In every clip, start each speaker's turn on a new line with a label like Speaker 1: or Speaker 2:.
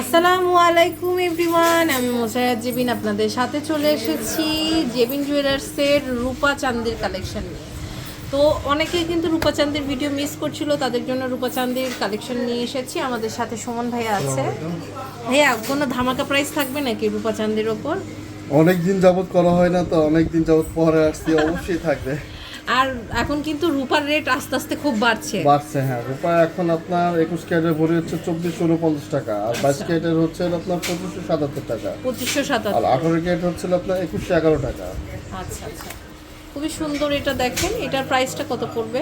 Speaker 1: আসসালামু আলাইকুম এভরিওয়ান আমি মোসাইয়াদ জেবিন আপনাদের সাথে চলে এসেছি জেবিন জুয়েলার্সের রূপা চাঁদের কালেকশন নিয়ে। তো অনেকেই কিন্তু রূপা চাঁদের ভিডিও মিস করছিল তাদের জন্য রূপা চাঁদের কালেকশন নিয়ে এসেছি। আমাদের সাথে সুমন ভাইয়া আছে। ভাইয়া কোনো ধামাকা প্রাইস থাকবে নাকি রূপা চাঁদের ওপর?
Speaker 2: অনেক দিন যাবত করা হয় না তো অনেক দিন যাবত পরে আসছি অবশ্যই থাকবে।
Speaker 1: আর এখন কিন্তু রূপার রেট আস্তে আস্তে খুব বাড়ছে।
Speaker 2: বাড়ছে হ্যাঁ। রূপা এখন আপনার একুশ ক্যারেটের ভরি হচ্ছে চব্বিশ উনপঞ্চাশ টাকা। আর বাইশ ক্যারেটের হচ্ছে আপনার পঁচিশশো সাতাত্তর টাকা।
Speaker 1: পঁচিশশো
Speaker 2: আর
Speaker 1: সাতাত্তর
Speaker 2: আঠারো ক্যারেট হচ্ছে আপনার একুশশো এগারো টাকা।
Speaker 1: আচ্ছা আচ্ছা। খুবই সুন্দর এটা দেখেন। এটার প্রাইসটা কত পড়বে?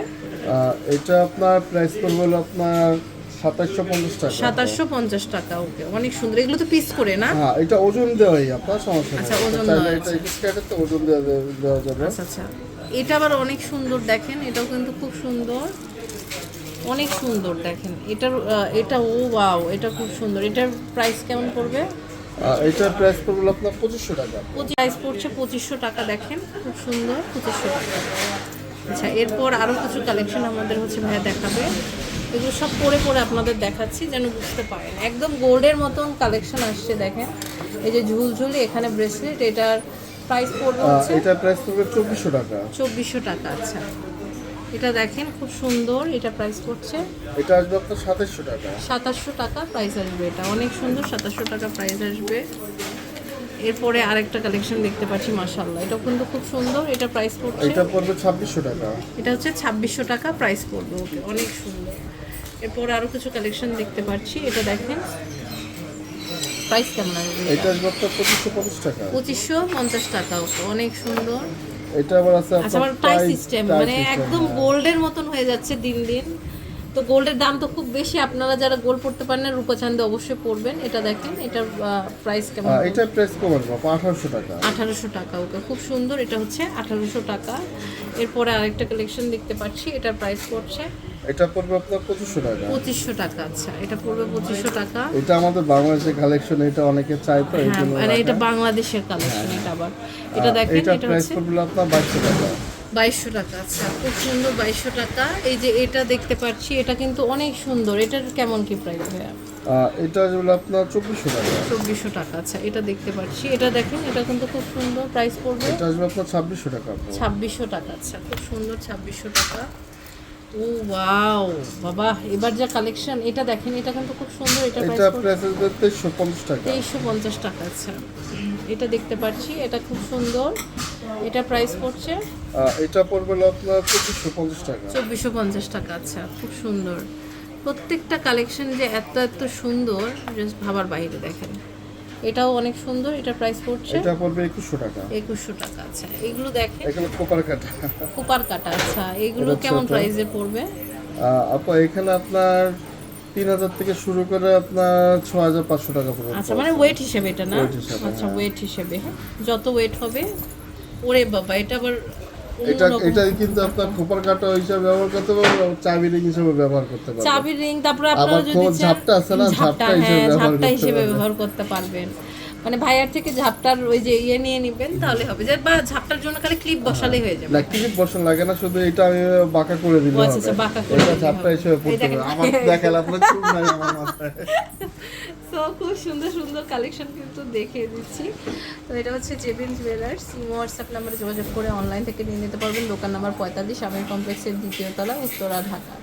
Speaker 2: এটা আপনার প্রাইস পড়বে হলো আপনার সাতাশশো পঞ্চাশ টাকা
Speaker 1: সাতাশশো পঞ্চাশ টাকা ওকে। অনেক সুন্দর। এগুলো তো পিস করে না?
Speaker 2: হ্যাঁ এটা ওজন দেওয়াই আপনার সমস্যা
Speaker 1: আচ্ছা, ওজন দেওয়া
Speaker 2: এটা একুশ তো ওজন দেওয়া দেওয়া যাবে।
Speaker 1: আচ্ছা আচ্ছা। এটা আবার অনেক সুন্দর দেখেন এটাও কিন্তু খুব সুন্দর। অনেক সুন্দর দেখেন। এটার এটা ও ওয়াও এটা খুব সুন্দর। এটার প্রাইস কেমন পড়বে?
Speaker 2: এটার প্রাইস পড়বে আপনার পঁচিশশো টাকা।
Speaker 1: প্রাইস পড়ছে পঁচিশশো টাকা দেখেন খুব সুন্দর পঁচিশশো টাকা। আচ্ছা এরপর আরও কিছু কালেকশন আমাদের হচ্ছে ভাইয়া দেখাবে। এগুলো সব পরে পরে আপনাদের দেখাচ্ছি যেন বুঝতে পারেন। একদম গোল্ডের মতন কালেকশন আসছে দেখেন। এই যে ঝুলঝুলি এখানে ব্রেসলেট এটার প্রাইস পড়বে হচ্ছে
Speaker 2: এটার প্রাইস পড়বে চব্বিশশো টাকা।
Speaker 1: চব্বিশশো টাকা আচ্ছা। এটা দেখেন খুব সুন্দর এটা প্রাইস পড়ছে
Speaker 2: এটা আসবে আপনার সাতাশশো টাকা।
Speaker 1: সাতাশশো টাকা প্রাইস আসবে এটা। অনেক সুন্দর সাতাশশো টাকা প্রাইস আসবে। এরপরে আরেকটা কালেকশন দেখতে পাচ্ছি মাসাল্লাহ এটা কিন্তু খুব সুন্দর এটা প্রাইস পড়ছে
Speaker 2: এটা পড়বে ছাব্বিশশো টাকা।
Speaker 1: এটা হচ্ছে ছাব্বিশশো টাকা প্রাইস পড়বে ওকে। অনেক সুন্দর। এরপর আরও কিছু কালেকশন দেখতে পাচ্ছি এটা দেখেন। প্রাইস কেমন আসবে
Speaker 2: এটা পঁচিশশো পঞ্চাশ টাকা।
Speaker 1: পঁচিশশো পঞ্চাশ টাকা ওকে অনেক সুন্দর।
Speaker 2: এটা আবার আছে
Speaker 1: আচ্ছা আবার টাই সিস্টেম মানে একদম গোল্ডের মতন হয়ে যাচ্ছে দিন দিন। তো গোল্ডের দাম তো খুব বেশি আপনারা যারা গোল্ড পড়তে পারেন না রূপা চাঁদে অবশ্যই পড়বেন। এটা দেখেন এটার প্রাইস কেমন?
Speaker 2: এটা প্রাইস কম আসবে আঠারোশো টাকা।
Speaker 1: আঠারোশো টাকা ওকে খুব সুন্দর এটা হচ্ছে আঠারোশো টাকা। এরপরে আরেকটা কালেকশন দেখতে পাচ্ছি এটার প্রাইস পড়ছে
Speaker 2: এটা পড়বে আপনার পঁচিশশো টাকা।
Speaker 1: পঁচিশশো টাকা আচ্ছা। এটা পড়বে পঁচিশশো টাকা।
Speaker 2: এটা আমাদের বাংলাদেশের কালেকশন এটা অনেকে চাই তো এই
Speaker 1: হ্যাঁ
Speaker 2: জন্য
Speaker 1: মানে এটা বাংলাদেশের কালেকশন এটা আবার। এটা দেখেন
Speaker 2: এটা প্রাইস পড়বে আপনার বাইশশো টাকা।
Speaker 1: বাইশশো টাকা আচ্ছা খুব সুন্দর বাইশশো টাকা। এই যে এটা দেখতে পাচ্ছি এটা কিন্তু অনেক সুন্দর। এটার কেমন কি প্রাইস ভাইয়া?
Speaker 2: এটা আসবে আপনার চব্বিশশো টাকা।
Speaker 1: চব্বিশশো টাকা আচ্ছা এটা দেখতে পাচ্ছি। এটা দেখেন এটা কিন্তু খুব সুন্দর প্রাইস পড়বে।
Speaker 2: এটা আসবে আপনার ছাব্বিশশো টাকা।
Speaker 1: ছাব্বিশশো টাকা আচ্ছা খুব সুন্দর ছাব্বিশশো টাকা। ও ওয়াও বাবা এবার যা কালেকশন এটা দেখেন এটা কিন্তু খুব সুন্দর এটা প্রাইস
Speaker 2: এটা প্রাইস আসবে তেইশশো পঞ্চাশ টাকা।
Speaker 1: তেইশশো পঞ্চাশ টাকা আচ্ছা। এটা দেখতে পাচ্ছি এটা খুব সুন্দর এটা প্রাইস পড়ছে?
Speaker 2: এটা পড়বে আপনার পঁচিশশো পঞ্চাশ টাকা।
Speaker 1: চব্বিশশো পঞ্চাশ টাকা আচ্ছা খুব সুন্দর। প্রত্যেকটা কালেকশন যে এত এত সুন্দর জাস্ট ভাবার বাইরে দেখেন। এটাও অনেক সুন্দর এটা প্রাইস পড়ছে
Speaker 2: এটা পড়বে একুশশো টাকা।
Speaker 1: একুশশো টাকা আচ্ছা এগুলো দেখেন।
Speaker 2: এখানে কোপার কাটা
Speaker 1: কোপার কাটা আচ্ছা এগুলো কেমন প্রাইসে পড়বে?
Speaker 2: আপু এখানে আপনার তিন হাজার থেকে শুরু করে আপনার ছ হাজার পাঁচশো টাকা পর্যন্ত
Speaker 1: আচ্ছা মানে ওয়েট হিসেবে এটা না? আচ্ছা
Speaker 2: হ্যাঁ।
Speaker 1: ওয়েট হিসেবে হ্যাঁ। যত ওয়েট হবে ওরে বাবা এটা আবার
Speaker 2: এটা এটাই কিন্তু আপনার খোপার কাটা হিসাবে ব্যবহার করতে পারবেন চাবি রিং হিসাবে ব্যবহার করতে পারবেন
Speaker 1: চাবি রিং তারপরে আপনারা যদি
Speaker 2: ঝাপটা আছে না,
Speaker 1: ঝাপটা
Speaker 2: ঝাপটা হিসেবে
Speaker 1: হ্যাঁ
Speaker 2: ব্যবহার করতে পারবেন।
Speaker 1: মানে ভাইয়ার থেকে ঝাপটার ওই যে ইয়ে নিয়ে নেবেন তাহলে হবে। যে বা ঝাপটার জন্য খালি ক্লিপ বসালেই হয়ে যাবে।
Speaker 2: না ক্লিপ বসানো লাগে না শুধু এটা আমি বাঁকা করে দিলে
Speaker 1: ও আচ্ছা, আচ্ছা, বাঁকা করে
Speaker 2: এটা ঝাপটা। হিসেবে পড়তে হবে। আমার দেখালে আপনার চুল নাই আমার মাথায়।
Speaker 1: তো খুব সুন্দর সুন্দর কালেকশন কিন্তু দেখিয়ে দিচ্ছি। তো এটা হচ্ছে জেবিন জুয়েলার্স হোয়াটসঅ্যাপ নাম্বারে যোগাযোগ করে অনলাইন থেকে নিয়ে নিতে পারবেন। দোকান নাম্বার পঁয়তাল্লিশ আমির কমপ্লেক্সের দ্বিতীয় তলা উত্তরা ঢাকা।